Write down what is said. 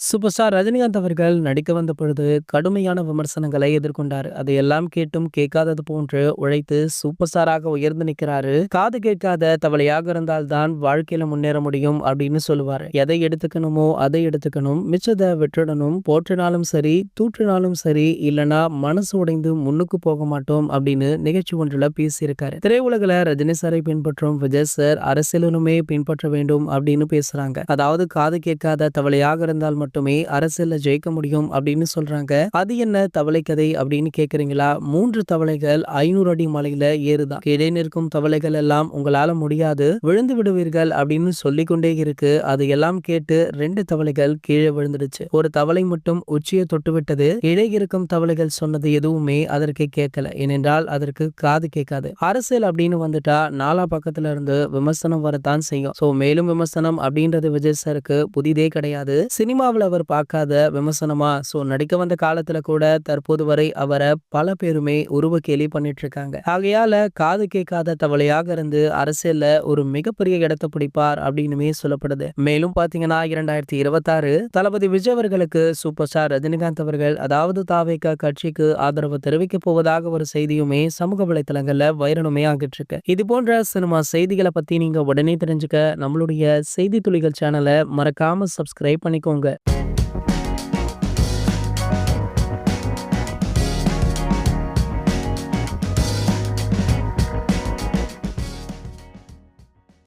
Super star Rajinikanth அவர்கள் நடிக்க வந்த பொழுது கடுமையான விமர்சனங்களை எதிர்கொண்டார். அதை எல்லாம் கேட்டும் கேட்காதது போன்று உழைத்து சூப்பர் ஸ்டாராக உயர்ந்து நிற்கிறாரு. காது கேட்காத தவளையாக இருந்தால்தான் வாழ்க்கையில முன்னேற முடியும் அப்படின்னு சொல்லுவார். எதை எடுத்துக்கணுமோ அதை எடுத்துக்கணும். மிச்சத்தை விட்டுடணும். போற்றினாலும் சரி தூற்றினாலும் சரி இல்லனா மனசு உடைந்து முன்னுக்கு போக மாட்டோம் அப்படின்னு நிகழ்ச்சி ஒன்றுல பேசியிருக்காரு. திரையுலகில் ரஜினி சாரை பின்பற்றும் விஜய் சார் அரசியலுமே பின்பற்ற வேண்டும் அப்படின்னு பேசுறாங்க. அதாவது காது கேட்காத தவளையாக இருந்தால் மட்டும் அரசியல்ல ஜெயிக்க முடியும் அப்படின்னு சொல்றாங்க. அது என்ன தவளை கதை அப்படின்னு கேக்குறீங்களா? மூன்று தவளைகள் ஐநூறு அடி மலையில ஏறுதான். கீழே நிற்கும் தவளைகள் எல்லாம் உங்களால முடியாது. விழுந்து விடுவீர்கள் அப்படின்னு சொல்லிக்கொண்டே இருக்கு. அது எல்லாம் கேட்டு ரெண்டு தவளைகள் கீழே விழுந்துடுச்சு. ஒரு தவளை மட்டும் உச்சியை தொட்டு விட்டது. கீழே இருக்கும் தவளைகள் சொன்னது எதுவுமே அதற்கு கேட்கல. ஏனென்றால் அதற்கு காது கேட்காது. அரசியல் அப்படின்னு வந்துட்டா நாலா பக்கத்துல இருந்து விமர்சனம் வரத்தான் செய்யும். சோ மேலும் விமர்சனம் அப்படின்றது விஜய் சாருக்கு புதிதே கிடையாது. சினிமாவில் அவர் பார்க்காத விமர்சனமா? ஸோ நடிக்க வந்த காலத்துல கூட தற்போது வரை அவரை பல பேருமே உருவ கேலி பண்ணிட்டு இருக்காங்க ஆகையால காது கேட்காத தவளையாக இருந்து அரசியல்ல ஒரு மிகப்பெரிய இடத்தை பிடிப்பார் அப்படின்னுமே சொல்லப்படுது. மேலும் பாத்தீங்கன்னா இரண்டாயிரத்தி இருபத்தாறு தளபதி விஜய் அவர்களுக்கு சூப்பர் ஸ்டார் ரஜினிகாந்த் அவர்கள் அதாவது தாவேக கட்சிக்கு ஆதரவு தெரிவிக்க போவதாக ஒரு செய்தியுமே சமூக வலைத்தளங்கள்ல வைரலுமே ஆகிட்டு இருக்கு இது போன்ற சினிமா செய்திகளை பத்தி நீங்க உடனே தெரிஞ்சுக்க நம்மளுடைய செய்தி துளிகள் சேனலை மறக்காம சப்ஸ்கிரைப் பண்ணிக்கோங்க.